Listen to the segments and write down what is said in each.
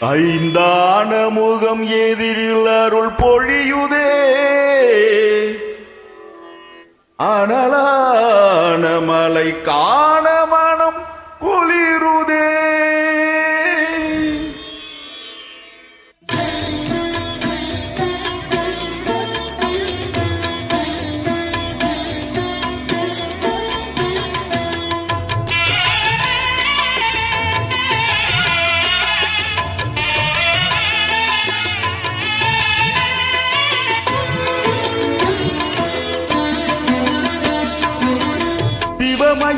ஐந்தான முகம் எதிரில் அருள் பொழியுதே. அனலான மலை காணமா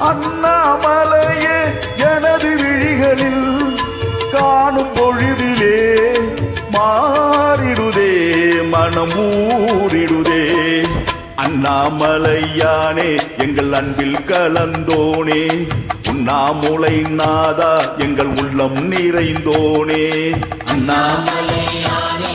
அண்ணாமலையே எனது விழிகளில் காணும் பொழுதிலே மாறிடுதே மனம் ஊறிடுதே அண்ணாமலையானே எங்கள் அன்பில் கலந்தோனே. உண்ணாமுலை நாதா எங்கள் உள்ளம் நிறைந்தோனே. அண்ணாமலையானே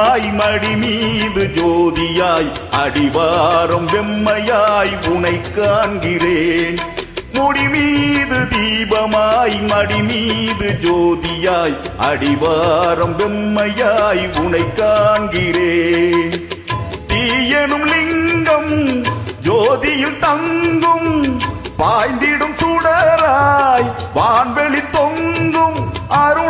தாய் மடி மீது ஜோதியாய் அடிவாரம் வெம்மையாய் உனை காண்கிறேன். முடி மீது தீபமாய் மடி மீது ஜோதியாய் அடிவாரம் வெம்மையாய் உனை காண்கிறேன். தீயனும் லிங்கம் ஜோதியில் தங்கும் பாய்ந்திடும் சுடராய் வான்வெளி தொங்கும் அருள்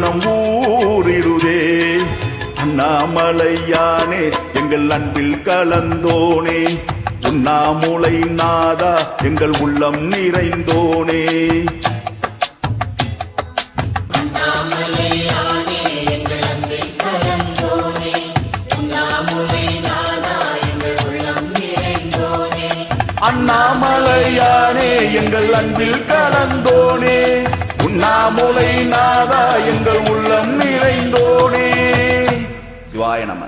மனம் ஊறிடுதே அண்ணாமலையானே எங்கள் அன்பில் கலந்தோனே. உண்ணாமுலை நாதா எங்கள் உள்ளம் நிறைந்தோனே. அண்ணாமலையானே எங்கள் அன்பில் கலந்தோனே. உண்ணாமுலை நாதா எங்கள் உள்ளம் நிறைந்தோடே சிவாய நம.